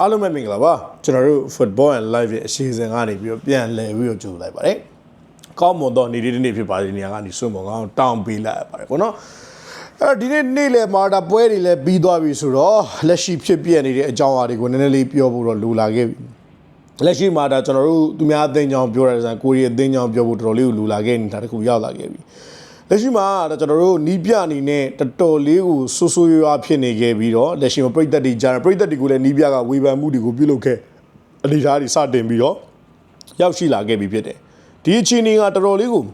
အားလုံးပဲမင်္ဂလာပါကျွန်တော်တို့ Football and Live ရဲ့အစီအစဉ်ကနေပြီးတော့ပြန်လည်ပြီးတော့ကြိုလိုက်ပါတယ်ကောင်းမွန်တော့နေ့ဒီနေ့ဖြစ်ပါဒီနေရာကနေစွန့်မကောင်းတောင်းပေးလိုက်ရပါတယ်ပေါ့နော်အဲဒီနေ့နေ့လယ်မှာဒါပွဲတွေလည်းပြီးသွားပြီဆိုတော့လက်ရှိဖြစ်ပြနေတဲ့အကြောင်းအရာတွေကိုနည်းနည်းလေးပြောဖို့တော့လိုလာခဲ့ပြီလက်ရှိမှာဒါကျွန်တော်တို့သူများအသိဉာဏ်ပြောရတဲ့ဆန်ကိုရီးအသိဉာဏ်ပြောဖို့တော်တော်လေးကိုလိုလာခဲ့နေတာတခုရောက်လာခဲ့ပြီ လက်ရှိမှာဒါကျွန်တော်တို့နီးပြအနေနဲ့တော်တော်လေးကိုဆူဆူရွားရွားဖြစ်နေခဲ့ပြီးတော့လက်ရှိမှာပြည်သက်တွေကြားပြည်သက်တွေကိုလည်းနီးပြကဝေဖန်မှုတွေကိုပြုလုပ်ခဲ့အနေအထားတွေစတင်ပြီးတော့ရောက်ရှိလာခဲ့ပြီဖြစ်တယ်ဒီအချိန်ကတော်တော်လေးကို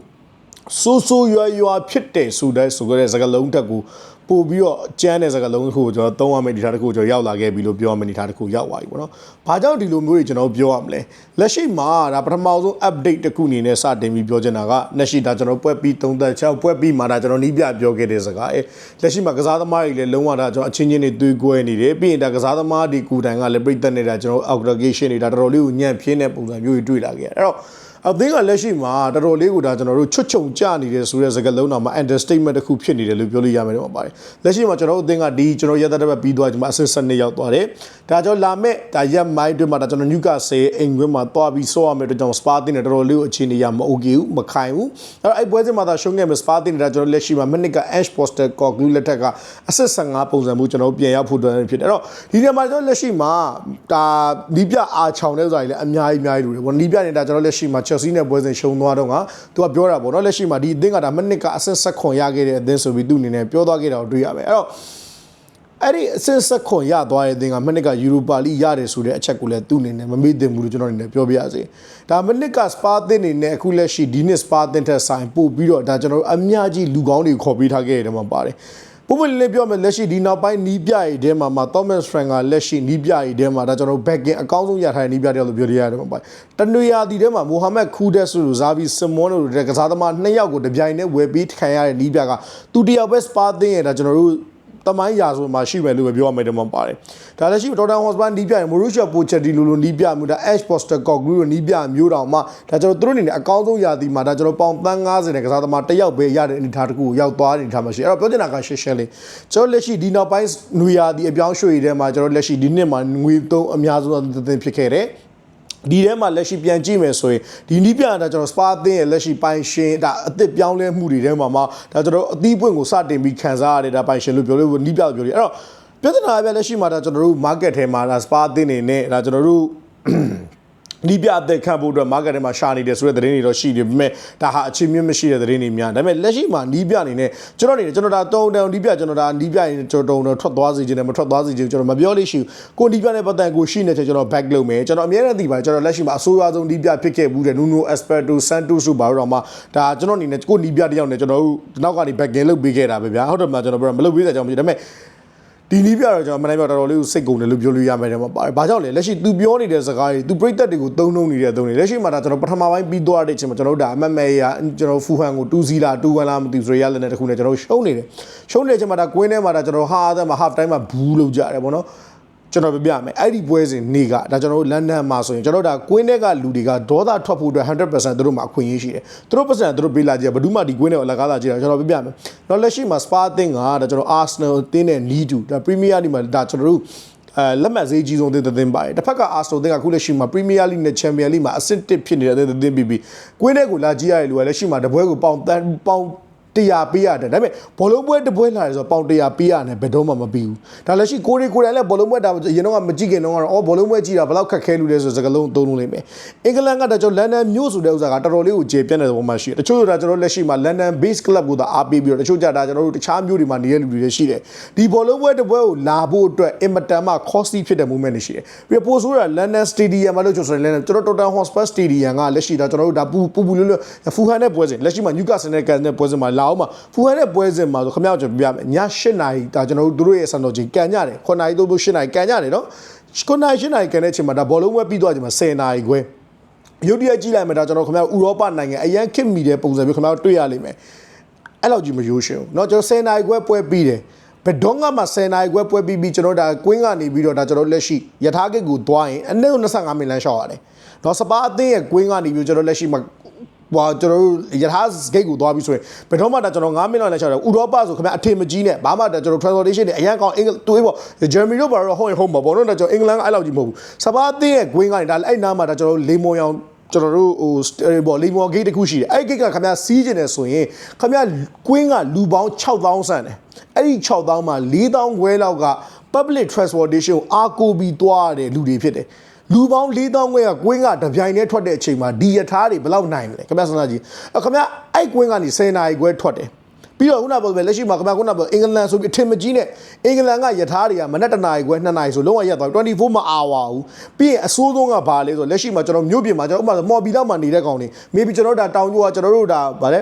ဆိုးဆိုးရွားရွားဖြစ်တယ်ဆိုတဲ့ဆိုကြတဲ့စကားလုံးတက်ကို ပို့ပြီးတော့ကျန်းတဲ့စကားလုံးတစ်ခုကိုကျွန်တော်သုံးရမယ့်ဒီထားတစ်ခုကိုကျွန်တော်ရောက်လာခဲ့ပြီလို့ပြောရမယ့်ဒီထားတစ်ခုရောက်သွားပြီပေါ့နော်။ဘာကြောင့်ဒီလိုမျိုးတွေကျွန်တော်ပြောရမလဲ။လက်ရှိမှာဒါပထမဆုံး update တစ်ခုအနေနဲ့စတင်ပြီးပြောချင်တာကလက်ရှိဒါကျွန်တော်ပွဲပြီး36ပွဲပြီးမှဒါကျွန်တော်နီးပြပြောခဲ့တဲ့စကားအဲလက်ရှိမှာကစားသမားတွေလည်းလုံးဝဒါကျွန်တော်အချင်းချင်းတွေတွေးကွဲနေတယ်ပြီးရင်ဒါကစားသမားဒီကူတိုင်ကလည်းပြိတက်နေတာကျွန်တော် aggregation တွေဒါတော်တော်လေးကိုညံ့ပြင်းတဲ့ပုံစံမျိုးတွေတွေ့လာခဲ့တယ်။အဲ့တော့ အသင်းကလက်ရှိမှာတော်တော်လေးကိုဒါကျွန်တော်တို့ချွတ်ချုံကြနေတယ်ဆိုတဲ့စကားလုံးတော့မှ understatement တစ်ခုဖြစ်နေတယ်လို့ပြောလို့ရမယ်တော့ပါတယ်လက်ရှိမှာကျွန်တော်တို့အသင်းကဒီကျွန်တော်ရက်သက်တစ်ပတ်ပြီးသွားချိန်မှာအဆင့်7ရောက်သွားတယ်ဒါကြောင့်လာမဲ့ဒါရက်မိုင်းတွေမှာဒါကျွန်တော်ညူကာဆေးအိမ်ခွင်းမှာသွားပြီးဆော့ရမယ်တော့ကျွန်တော်စပါတင်နဲ့တော်တော်လေးကိုအခြေအနေရမ okay ဘူးမခိုင်ဘူးအဲ့တော့အဲ့ပွဲစဉ်မှာဒါရှုံးခဲ့မယ်စပါတင်နဲ့ဒါကျွန်တော်လက်ရှိမှာမိနစ်က Ash Poster Cocklu လက်ထက်ကအဆင့်15ပုံစံမျိုးကျွန်တော်ပြန်ရောက်ဖို့အတွက်ဖြစ်တယ်အဲ့တော့ဒီနေရာမှာကျွန်တော်လက်ရှိမှာဒါနီးပြအာချောင်တဲ့ဥစ္စာတွေလည်းအများကြီးအများကြီးလို့တယ်ပေါ့နီးပြနေတာကျွန်တော်လက်ရှိမှာ Chelsea နဲ့ပွဲစဉ်ရှုံသွားတော့ကသူကပြောတာပေါ့နော်လက်ရှိမှာဒီအသင်းကဒါမိနစ်ကအဆင့်ဆက်ခွန်ရခဲ့တဲ့အသင်းဆိုပြီးသူ့အနေနဲ့ပြောသွားခဲ့တာကိုတွေ့ရမယ်အဲ့တော့အဲ့ဒီအဆင့်ဆက်ခွန်ရသွားတဲ့အသင်းကမိနစ်ကယူရိုပါလိရတယ်ဆိုတဲ့အချက်ကိုလည်းသူ့အနေနဲ့မမေ့သင့်ဘူးလို့ကျွန်တော်အနေနဲ့ပြောပြရစီဒါမိနစ်ကစပါသင်းအနေနဲ့အခုလက်ရှိဒီနှစ်စပါသင်းထက်ဆိုင်ပို့ပြီးတော့ဒါကျွန်တော်အများကြီးလူကောင်းတွေခေါ်ပေးထားခဲ့တယ်မှာပါတယ် ပုံမှန်လေးပြောမယ်လက်ရှိဒီနောက်ပိုင်းနီးပြရည်ထဲမှာမှာ Thomas Frank ကလက်ရှိနီးပြရည်ထဲမှာဒါကျွန်တော် backing အကောင်းဆုံးရထားတဲ့နီးပြတယ်လို့ပြောရရတယ်မှာပါတနွေရာသီထဲမှာမိုဟာမက်ခူဒက်ဆိုလိုဇာဗီစမွန်တို့တဲ့ကစားသမားနှစ်ယောက်ကိုတပြိုင်တည်းဝယ်ပြီးခံရတဲ့နီးပြကသူတယောက်ပဲစပါသင်းရတာကျွန်တော်တို့ တမိုင်းရာဆိုမှာရှိမယ်လို့ပဲပြောရမယ်တယ်မှာပါတယ်ဒါလည်းရှိဒေါက်တာဟော့စပန်နီးပြရင်မိုရူရှာပိုချက်တီလိုလိုနီးပြမျိုးဒါ Ash Poster Cock လိုနီးပြမျိုးတောင်မှဒါကျွန်တော်တို့အနေနဲ့အကောင်းဆုံးရာသီမှာဒါကျွန်တော်ပေါင်တန်း90နဲ့ကစားသမားတစ်ယောက်ပဲရတဲ့အနေထားတစ်ခုကိုရောက်သွားတဲ့အနေထားမှာရှိအဲ့တော့ပြောချင်တာကရှင်းရှင်းလေးကျွန်တော်လက်ရှိဒီနောက်ပိုင်းနွေရာသီအပြောင်းရွှေ့တွေထဲမှာကျွန်တော်လက်ရှိဒီနှစ်မှာငွေသုံးအများဆုံးသင်ဖြစ်ခဲ့တယ် ဒီထဲမှာလက်ရှိပြန်ကြည့်မယ်ဆိုရင်ဒီနီးပြတာကျွန်တော်စပါသင်းရဲ့လက်ရှိပိုင်ရှင်ဒါအစ်စ်ပြောင်းလဲမှုတွေထဲမှာမှာဒါကျွန်တော်အသီးပွင့်ကိုစတင်ပြီးခံစားရတဲ့ဒါပိုင်ရှင်လို့ပြောလို့နီးပြလို့ပြောလို့အဲ့တော့ပြဿနာပဲလက်ရှိမှာဒါကျွန်တော်တို့ market ထဲမှာဒါစပါသင်းနေနဲ့ဒါကျွန်တော်တို့ နီးပြအသက်ခံဖို့အတွက် market ထဲမှာရှာနေတယ်ဆိုတဲ့သတင်းတွေတော့ရှိတယ်ဒါပေမဲ့ဒါဟာအချင်းမြင့်မရှိတဲ့သတင်းတွေများဒါပေမဲ့လက်ရှိမှာနီးပြအနေနဲ့ကျွန်တော်အနေနဲ့ကျွန်တော်ဒါတုံတုံနီးပြကျွန်တော်ဒါနီးပြရင်ကျွန်တော်တုံတုံထွက်သွားစေခြင်းနဲ့မထွက်သွားစေခြင်းကျွန်တော်မပြောလို့ရှိဘူးကိုနီးပြနဲ့ပတ်သက်ကိုရှိနေတယ်ကျွန်တော် back လုပ်မယ်ကျွန်တော်အများနဲ့သိပါတယ်ကျွန်တော်လက်ရှိမှာအဆိုးရွားဆုံးနီးပြဖြစ်ခဲ့ဘူးတဲ့ Nuno Espirito Santos ဆိုပါတော့မှဒါကျွန်တော်အနေနဲ့ကိုနီးပြတယောက်နဲ့ကျွန်တော်တို့နောက်ကနေ back in လုပ်ပေးခဲ့တာပဲဗျာဟုတ်တယ်မလားကျွန်တော်ပြောမလုပ်ပေးတဲ့အကြောင်းမရှိဒါပေမဲ့ ဒီနီးပြတော့ကျွန်တော်မနိုင်ပြတော်တော်လေးကိုစိတ်ကုန်တယ်လို့ပြောလို့ရမယ်တဲ့မှာပါတယ်။ဘာကြောင့်လဲလက်ရှိ तू ပြောနေတဲ့စကားတွေ तू ပြိသက်တွေကိုသုံးနှုံနေတဲ့သုံးနေလက်ရှိမှာဒါကျွန်တော်ပထမပိုင်းပြီးသွားတဲ့အချိန်မှာကျွန်တော်တို့ဒါအမတ်မဲရကျွန်တော်ဖူဟန်ကို2စီလာ2ဝန်လာမသိဘူးဆိုရရလည်းတခုနဲ့ကျွန်တော်ရှုံးနေတယ်။ရှုံးနေတဲ့အချိန်မှာဒါကွင်းထဲမှာဒါကျွန်တော်ဟာအသက်မှာ half time မှာဘူးလို့ကြတယ်ပေါ့နော်။ ကျွန်တော်ပြပြမယ်အဲ့ဒီပွဲစဉ်နေ့ကဒါကျွန်တော်တို့လန်ဒန်မှာဆိုရင်ကျွန်တော်တို့ဒါကွင်းထဲကလူတွေကဒေါသထွက်ဖို့အတွက်100%သူတို့မှာအခွင့်အရေးရှိတယ်သူတို့ပတ်စံသူတို့ပေးလာကြဘယ်သူမှဒီကွင်းထဲကိုအလကားလာကြည့်တာကျွန်တော်ပြပြမယ်တော့လက်ရှိမှာ Spa အသင်းကဒါကျွန်တော် Arsenal အသင်းနဲ့ Need to ဒါ Premier League မှာဒါကျွန်တော်တို့အဲလက်မှတ်ဈေးကြီးဆုံးတဲ့သတင်းပါတယ်တစ်ဖက်က Arsenal တင်ကခုလက်ရှိမှာ Premier League နဲ့ Champions League မှာအဆင့်1ဖြစ်နေတဲ့သတင်းပြီးပြီးကွင်းထဲကိုလာကြည့်ရတဲ့လူကလက်ရှိမှာတပွဲကိုပေါင်တန်းပေါင် တရားပေးရတယ်ဒါပေမဲ့ဘောလုံးပွဲတစ်ပွဲလာတယ်ဆိုတော့ပေါင်တရားပေးရတယ်ဘယ်တော့မှမပြီးဘူးဒါလည်းရှိကိုရီကိုယ်တိုင်လည်းဘောလုံးပွဲဒါရင်တော့ကမကြည့်ခင်တော့ကတော့အော်ဘောလုံးပွဲကြည့်တာဘယ်လောက်ခက်ခဲလူလဲဆိုစကလုံးသုံးလုံးလိမ့်မယ်အင်္ဂလန်ကဒါကျွန်တော်လန်ဒန်မြို့ဆိုတဲ့ဥစ္စာကတော်တော်လေးကိုကျေပြန့်တဲ့ပုံမှန်ရှိတယ်တချို့ဒါကျွန်တော်လက်ရှိမှာလန်ဒန် base club ကိုသာအားပေးပြီးတော့တချို့ကြဒါကျွန်တော်တို့တခြားမြို့တွေမှာနေတဲ့လူတွေလည်းရှိတယ်ဒီဘောလုံးပွဲတစ်ပွဲကိုလာဖို့အတွက်အင်မတန်မှ costly ဖြစ်တဲ့ movement တွေရှိတယ်ပြီးတော့ပိုဆိုးတာ London Stadium မှာလို့ကျွန်တော်ဆိုရင်ကျွန်တော် Tottenham Hotspur Stadium ကလက်ရှိဒါကျွန်တော်တို့ဒါပူပူပူလွတ်လွတ်ဖူဟန်နဲ့ပွဲစဉ်လက်ရှိမှာ Newcastle နဲ့ကန်နဲ့ပွဲစဉ်မှာလအောင်မှာဖူဟန်နဲ့ပွဲစဉ်မှာဆိုခမရကျွန်တော်ပြပြမယ်ည8နာရီဒါကျွန်တော်တို့တို့ရဲ့စံတော်ချိန်ကန်ကြတယ်9နာရီသို့မဟုတ်8နာရီကန်ကြတယ်နော်9နာရီ8နာရီကန်တဲ့အချိန်မှာဒါဘောလုံးပွဲပြီးသွားချိန်မှာ10နာရီခွဲရုတ်တရက်ကြည့်လိုက်မယ်ဒါကျွန်တော်ခင်ဗျားဥရောပနိုင်ငံအရန်ခစ်မီတဲ့ပုံစံမျိုးခင်ဗျားတွေ့ရလိမ့်မယ်အဲ့လောက်ကြီးမရိုးရှင်းဘူးเนาะကျွန်တော်10နာရီခွဲပွဲပြီးတယ်ဘယ်တော့မှ10နာရီခွဲပွဲပြီးပြီးကျွန်တော်ဒါကွင်းကနေပြီးတော့ဒါကျွန်တော်လက်ရှိယထာကိတ်ကိုသွားရင်အနည်း25မိနစ်လမ်းလျှောက်ရတယ်เนาะစပါအသင်းရဲ့ကွင်းကနေပြီးကျွန်တော်လက်ရှိမှာ ဟိုကျွန်တော်တို့ရထားဂိတ်ကိုသွားပြီးဆိုရင်ဘယ်တော့မှဒါကျွန်တော်9မိနစ်လောက်လက်ချတယ်ဥရောပဆိုခင်ဗျအထင်မကြီးနဲ့ဘာမှဒါကျွန်တော် transportation တွေအရင်ကောင်အင်္ဂတွေးပေါ့ဂျာမနီတို့ဘာလို့ဟိုဟိုမှာပေါ့နော်ဒါကျွန်တော်အင်္ဂလန်ကအဲ့လောက်ကြီးမဟုတ်ဘူးစပါးသင်းရဲ့ green ကနေဒါအဲ့နားမှာဒါကျွန်တော်လေမွန်ရောင်ကျွန်တော်တို့ဟိုဘောလီမော်ဂိတ်တစ်ခုရှိတယ်အဲ့ဂိတ်ကခင်ဗျာစီးကျင်တယ်ဆိုရင်ခင်ဗျာကွင်းကလူပေါင်း6000ဆန်တယ်အဲ့ဒီ6000မှာ4000ခွဲလောက်က public transportation ကိုအားကိုးပြီးသွားရတဲ့လူတွေဖြစ်တယ် လူပေါင်း4000ခွဲကကွင်းကတပြိုင်တည်းထွက်တဲ့အချိန်မှာဒီယထာတွေဘယ်လောက်နိုင်လဲခင်ဗျာစဉ်းစားကြည့်အဲ့ခင်ဗျာအဲ့ကွင်းကနေ10နာရီခွဲထွက်တယ်ပြီးတော့ခုနကပြောပဲလက်ရှိမှာခင်ဗျာခုနကပြောအင်္ဂလန်ဆိုပြီးအထင်မကြီးနဲ့အင်္ဂလန်ကယထာတွေကမနက်တနာရီခွဲ2နာရီဆိုလုံးဝရက်သွားပြီ24မအာဝါဘူးပြီးရင်အဆိုးဆုံးကဘာလဲဆိုလက်ရှိမှာကျွန်တော်မြို့ပြင်မှာကျွန်တော်ဥပမာမော်ဘီလောက်မှာနေတဲ့ကောင်တွေ maybe ကျွန်တော်တို့ဒါတောင်ကျိုးကကျွန်တော်တို့ဒါဗါလဲ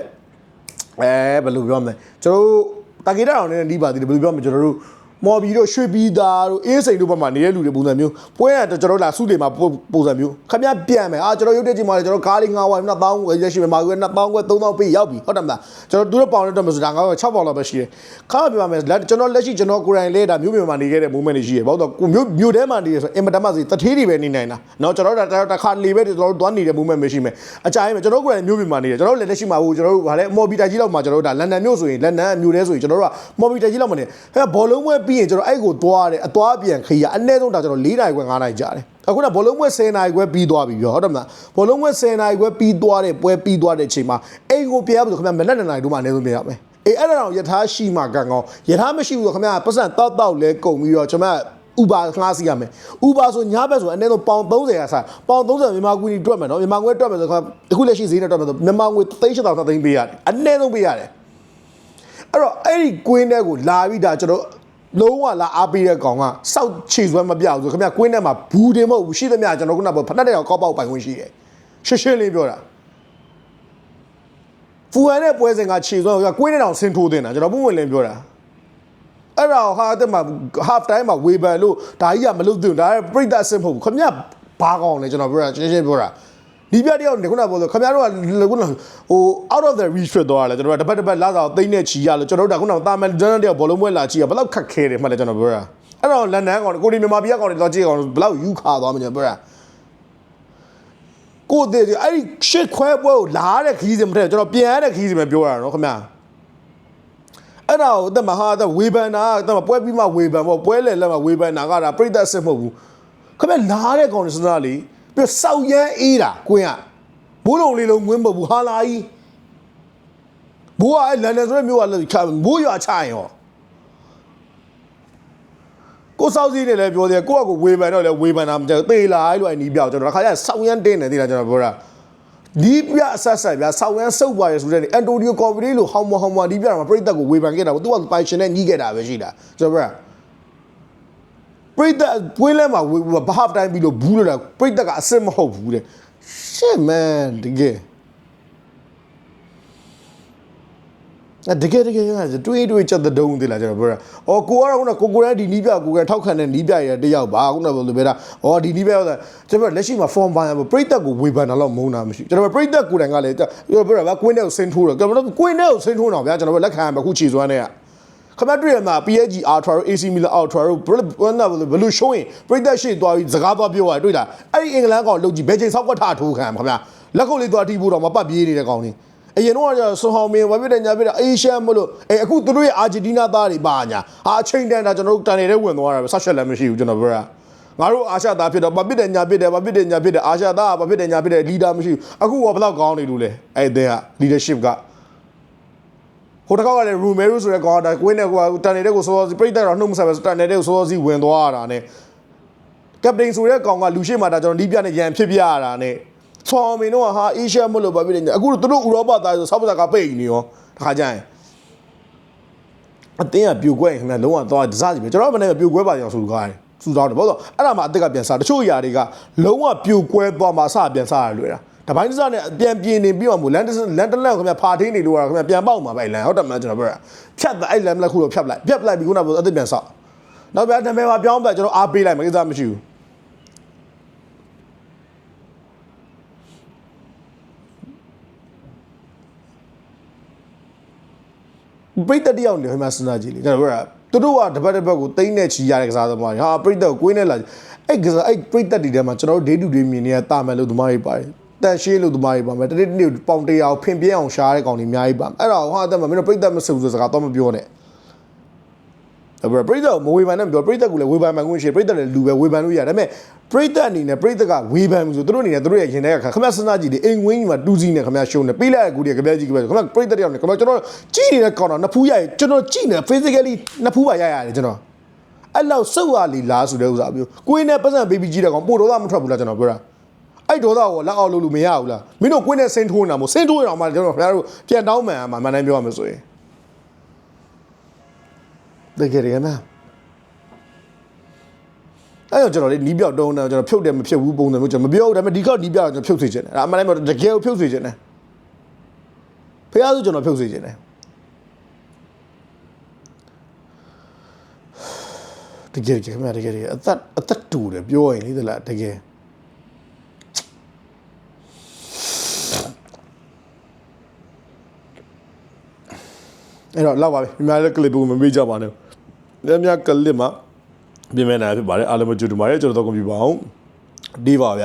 အဲဘယ်လိုပြောမလဲကျွန်တော်တို့တာဂီတာအောင်နဲ့နီးပါသေးတယ်ဘယ်လိုပြောမလဲကျွန်တော်တို့ မော်ဘီတို့ရွှေပြည်သားတို့အေးစိန်တို့ဘက်မှာနေတဲ့လူတွေပုံစံမျိုးပွဲရကျွန်တော်တို့လာစုတွေမှာပုံစံမျိုးခမပြပြန်မယ်အာကျွန်တော်ရုပ်တက်ကြည့်မှာကျွန်တော်ကားလေးငါးဝိုင်းနှစ်သောင်းရရှိမယ်မာကွယ်နှစ်သောင်းကွယ်သုံးသောင်းပေးရောက်ပြီဟုတ်တယ်မလားကျွန်တော်တို့ပေါင်တော့မဆိုဒါငါက6ပေါင်လောက်ပဲရှိတယ်ခါပြပါမယ်လက်ကျွန်တော်လက်ရှိကျွန်တော်ကိုယ်တိုင်လေးဒါမြို့မြို့မှာနေခဲ့တဲ့ moment တွေရှိတယ်ဘာလို့တော့မြို့မြို့ထဲမှာနေရဆိုအင်မတန်မှစီတထေးတွေပဲနေနိုင်တာเนาะကျွန်တော်တို့တခါလေပဲကျွန်တော်တို့သွားနေတဲ့ moment မရှိမယ်အကြိုင်းပဲကျွန်တော်ကိုယ်တိုင်မြို့မြို့မှာနေတယ်ကျွန်တော်တို့လက်ရှိမှာဟိုကျွန်တော်တို့ဗာလဲမော်ဘီတာကြီးလောက်မှာကျွန်တော်တို့ဒါလန်ဒန်မြို့ဆိုရင်လန်ဒန်မြို့ထဲဆိုရင်ကျွန်တော်တို့ကမော်ဘီတာကြီးလောက်မှာနေဟဲ့ဘောလုံးပွဲပြီး ရင်ကျွန်တော်အဲ့ကိုသွားတယ်အသွားပြန်ခရီးအနည်းဆုံးဒါကျွန်တော်၄နိုင်ခွဲ၅နိုင်ကြာတယ်အခုနဘောလုံးပွဲ10နိုင်ခွဲပြီးသွားပြီပြောဟုတ်တယ်မလားဘောလုံးပွဲ10နိုင်ခွဲပြီးသွားတဲ့ပွဲပြီးသွားတဲ့အချိန်မှာအိမ်ကိုပြန်ရဖို့ခင်ဗျမနက်2နိုင်တို့မှအနည်းဆုံးပြန်ရမယ်အေးအဲ့ဒါတော့ယထာရှိမှကံကောင်းယထာမရှိဘူးဆိုခင်ဗျပတ်စံတောက်တောက်လဲကုန်ပြီးတော့ကျွန်မဥပါငှားစီရမယ်ဥပါဆိုညဘက်ဆိုအနည်းဆုံးပေါင်30ရာစားပေါင်30မြန်မာကွီတွက်မယ်နော်မြန်မာငွေတွက်မယ်ဆိုခင်ဗျအခုလက်ရှိဈေးနဲ့တွက်မယ်ဆိုမြန်မာငွေ3000သိန်းပေးရတယ်အနည်းဆုံးပေးရတယ်အဲ့တော့အဲ့ဒီကွင်းတဲ့ကိုလာပြီးဒါကျွန်တော် လုံးဝလာအားပေးတဲ့ကောင်ကစောက်ချေစွဲမပြောက်ဆိုခင်ဗျကွင်းထဲမှာဘူးတင်မဟုတ်ဘူးရှိသမျှကျွန်တော်ခုနကဖက်တဲ့ကောင်ကောက်ပေါက်ပိုင်ခွင့်ရှိတယ်ရှင်းရှင်းလေးပြောတာဖူဟန်တဲ့ပွဲစဉ်ကခြေစွမ်းကကွင်းထဲတောင်ဆင်းထိုးတင်တာကျွန်တော်ပုံဝင်လင်းပြောတာအဲ့ဒါဟာတဲ့မှာ half time မှာဝေဘန်လို့ဒါကြီးကမလုပ်သင့်ဘူးဒါကပြိတ္တအဆင့်မဟုတ်ဘူးခင်ဗျဘာကောင်းလဲကျွန်တော်ပြောတာရှင်းရှင်းပြောတာ ဒီပြတယောက်နေခုနကပြောလို့ခင်ဗျားတို့ကခုနဟို out of the reach ဖြစ်သွားတယ်ကျွန်တော်တို့ကတစ်ပတ်တစ်ပတ်လာစားသိမ့်နဲ့ချီရလို့ကျွန်တော်တို့ကခုနကတာမန်ဂျန်တယောက်ဘောလုံးပွဲလာချီရဘယ်လောက်ခက်ခဲတယ်မှတ်လဲကျွန်တော်ပြောတာအဲ့တော့လန်ဒန်ကောင်ကိုဒီမြန်မာပြည်ကောင်တွေတော့ကြည့်ကောင်ဘယ်လောက်ယူခါသွားမှကျွန်တော်ပြောတာကိုတည်းအဲ့ဒီရှစ်ခွဲပွဲကိုလာတဲ့ခီးစင်မထက်ကျွန်တော်ပြန်ရတဲ့ခီးစင်ပဲပြောတာနော်ခင်ဗျာအဲ့ဒါကိုတက်မဟာတက်ဝေဘန်နာတက်မပွဲပြီးမှဝေဘန်ပေါ့ပွဲလေလက်မှာဝေဘန်နာကဒါပြိတ္တအစစ်မဟုတ်ဘူးခင်ဗျာလာတဲ့ကောင်တွေစဉ်းစားလေ ပြီးစောက်ရမ်းအေးတာကွင်းကဘိုးလုံးလေးလုံးငွင်းမဟုတ်ဘူးဟာလာကြီးဘိုးကအဲ့လန်ဒန်ဆိုတဲ့မြို့ကလည်းချဘိုးရွာချရင်ရောကိုစောက်စီးနေလဲပြောတယ်ကိုကကိုဝေဘန်တော့လဲဝေဘန်တာမကြသေလာလို့အဲ့နီးပြောက်ကျွန်တော်တစ်ခါကျစောက်ရမ်းတင်းနေသေးတာကျွန်တော်ပြောတာဒီပြအဆက်ဆက်ပြဆောက်ရမ်းစုပ်သွားရဆိုတဲ့အန်တိုနီယိုကော်ဗီလိုဟောင်းမဟောင်းမဒီပြမှာပြိသက်ကိုဝေဖန်ခဲ့တာပေါ့သူကပိုင်ရှင်နဲ့ညှိခဲ့တာပဲရှိတာကျွန်တော်ပြော ပြိသက်ပွေးလဲမှာဘာဟာတိုင်းပြီးလို့ဘူးလို့တာပြိသက်ကအစ်စ်မဟုတ်ဘူးတဲ့ shit man တကယ်အဲ့တကယ်တကယ်ကတွေးတွေးချက်တဲ့တုံးသေးလားကျွန်တော်ပြောတာ။အော်ကိုကတော့ခုနကိုကိုရဲဒီနီးပြကိုကထောက်ခံတဲ့နီးပြရတယောက်ပါခုနကပြောလို့ပြောတာ။အော်ဒီနီးပြဆိုတာကျွန်တော်လက်ရှိမှာ form ပိုင်းပြိတက်ကိုဝေဖန်တာတော့မုန်းတာမရှိ။ကျွန်တော်ပြိတက်ကိုတိုင်ကလည်းပြောပြောတာကွင်းထဲကိုဆင်းထိုးတော့ကျွန်တော်ကွင်းထဲကိုဆင်းထိုးတော့ဗျာကျွန်တော်လက်ခံရမှာခုချီစွမ်းနဲ့က ခမတွေ့ရမှာ PSG Ultra တို့ AC Milan Ultra တို့ဘယ်နာဘယ်လိုရှုံးရင်ပြိတက်ရှိသွားပြီးစကားသွားပြောရတွေ့လားအဲ့ဒီအင်္ဂလန်ကောင်လုတ်ကြည့်ဘယ်ချိန်ဆောက်ကွက်ထထိုးခံခင်ဗျာလက်ခုပ်လေးသွားတီးဖို့တော့မပတ်ပြေးနေတဲ့ကောင်လေးအရင်တော့ကျဆွန်ဟောင်မင်းဘာဖြစ်တယ်ညာဖြစ်တယ်အေရှမ်းမလို့အဲအခုသူတို့ရဲ့အာဂျင်တီးနားသားတွေပါညာဟာအချိန်တန်တာကျွန်တော်တို့တန်နေတဲ့ဝင်သွားတာပဲဆက်ရှက်လည်းမရှိဘူးကျွန်တော်ပြောတာငါတို့အာရှသားဖြစ်တော့ဘာဖြစ်တယ်ညာဖြစ်တယ်ဘာဖြစ်တယ်ညာဖြစ်တယ်အာရှသားကဘာဖြစ်တယ်ညာဖြစ်တယ်လီဒါမရှိဘူးအခုကဘယ်တော့ကောင်းနေလို့လဲအဲ့တဲ့က leadership ကဟို တစ်ခေါက်ကလည်း Romero ဆိုတဲ့ကောင်ကကွင်းနဲ့ကိုတန်နေတဲ့ကိုစောစောစီပြိတ္တတော့နှုတ်မဆက်ပဲတန်နေတဲ့ကိုစောစောစီဝင်သွားတာနဲ့ကပတိန်ဆိုတဲ့ကောင်ကလူရှိမှဒါကျွန်တော်နီးပြနဲ့ရန်ဖြစ်ပြရတာနဲ့ဆော်မင်းတို့ကဟာအေရှမလို့ဘာဖြစ်လဲအခုတို့တို့ဥရောပသားဆိုဆောက်ပစကပိတ်နေရောတခါကြရင်အတင်းကပြိုကွဲခင်ဗျလုံးဝတော့ဒစားစီပဲကျွန်တော်မနေ့ကပြိုကွဲပါအောင်ဆိုကားတယ်စူတောင်းတယ်ဘာလို့အဲ့ဒါမှအသက်ကပြန်စားတချို့အရာတွေကလုံးဝပြိုကွဲသွားမှစပြန်စားရလွယ်တာ တပိုင်းတစားနဲ့ပြန်ပြင်းနေပြီးတော့မို့လန်လန်တလန်ခင်ဗျဖာထင်းနေလို့ရခင်ဗျပြန်ပေါက်မှာပဲလန်ဟုတ်တယ်မလားကျွန်တော်ပြောတာဖြတ်အဲ့လန်မလက်ခုတော့ဖြတ်လိုက်ဖြတ်လိုက်ပြီးခုနကအသက်ပြန်စားနောက်ပြန်နာမည်မှာပြောင်းပတ်ကျွန်တော်အားပေးလိုက်မကိစ္စမရှိဘူးပြိတ္တတယောက်နေဟိုမှာစဉ်းစားကြည့်လေကျွန်တော်ပြောတာသူတို့ကတစ်ပတ်တစ်ပတ်ကိုတိမ့်နဲ့ချီရတဲ့ကစားသမားတွေဟာပြိတ္တကိုကိုင်းနဲ့လာအဲ့ကစားအဲ့ပြိတ္တတွေထဲမှာကျွန်တော်တို့ day to day မြင်နေရတာမယ်လို့သမားတွေပါတယ် တန်ရှင်းလို့သမားတွေပါမယ်တနေ့တနေ့ပေါင်တရားကိုဖင်ပြင်းအောင်ရှားတဲ့ကောင်တွေအများကြီးပါအဲ့တော့ဟာအသက်မှာမင်းတို့ပြိသက်မစုဆိုစကားတော့မပြောနဲ့အဲ့တော့ပြိသက်ကိုမဝေဖန်နဲ့မပြောပြိသက်ကလည်းဝေဖန်မှန်ခွင့်ရှိပြိသက်လည်းလူပဲဝေဖန်လို့ရတယ်ဒါပေမဲ့ပြိသက်အနေနဲ့ပြိသက်ကဝေဖန်မှုဆိုသူတို့အနေနဲ့သူတို့ရဲ့ရင်ထဲကခမစဉ်းစားကြည့်လေအိမ်ဝင်းကြီးမှာတူးစီနဲ့ခမရှုံးနေပေးလိုက်တဲ့ကူတွေကခမကြီးကပဲခမပြိသက်တယောက်နဲ့ခမကျွန်တော်ကြည့်နေတဲ့ကောင်တော့နှစ်ဖူးရရင်ကျွန်တော်ကြည့်နေ physically နှစ်ဖူးပါရရတယ်ကျွန်တော်အဲ့လောက်စုပ်ရလီလားဆိုတဲ့ဥစ္စာမျိုးကိုင်းနဲ့ပတ်စံဘေဘီကြီးတဲ့ကောင်ပို့တော့မထွက်ဘူးလားကျွန်တော်ပြောတာ အဲ့ဒေါသကိုလက်အောက်လို့လို့မရဘူးလားမင်းတို့ကိုင်းနဲ့ဆင်းထိုးနေတာမို့ဆင်းထိုးရအောင်မှကျွန်တော်ခင်ဗျားတို့ပြန်တောင်းမှန်မှာမန်တိုင်းပြောရမယ်ဆိုရင်တကယ်တကယ်မှအဲ့တော့ကျွန်တော်လေနီးပြောက်တုံးတယ်ကျွန်တော်ဖြုတ်တယ်မဖြုတ်ဘူးပုံစံမျိုးကျွန်တော်မပြောဘူးဒါပေမဲ့ဒီကောက်နီးပြောက်ကျွန်တော်ဖြုတ်စေချင်တယ်အဲ့အမှန်တိုင်းပြောတကယ်ကိုဖြုတ်စေချင်တယ်ဖះဆိုကျွန်တော်ဖြုတ်စေချင်တယ်တကယ်တကယ်မတကယ်တကယ်အသက်အသက်တူတယ်ပြောရင်လေသလားတကယ် အဲ့တော့လောက်ပါပြီအများလည်းကလစ်ကိုမမေ့ကြပါနဲ့လည်းအများကလစ်မှာပြင်မဲ့နိုင်ဖြစ်ပါတယ်အားလုံးမကြိုတူပါတယ်ကျွန်တော်တော့ကွန်ပျူတာအောင်ဒီပါဗျ